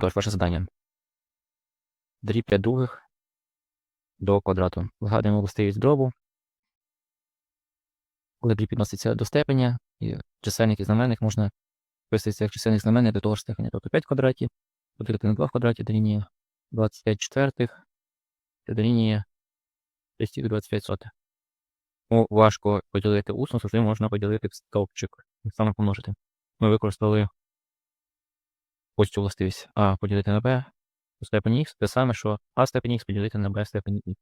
Тож, ваше завдання. Дріб 5 других до квадрату. Вигадуємо властивість дробу. Коли дріб підноситься до степеня, і чисельник і знаменник можна виписати як чисельник знаменник до того ж степеня. Тобто 5 квадратів, поділити на 2 в квадраті дорівнює 25 четвертих, це дорівнює 25 сотих. Ну, важко поділити усно, завжди можна поділити стовпчик, саме помножити. Ми використали ось цю властивість А поділити на Б у степені х, те саме, що А степені х поділити на Б степені х.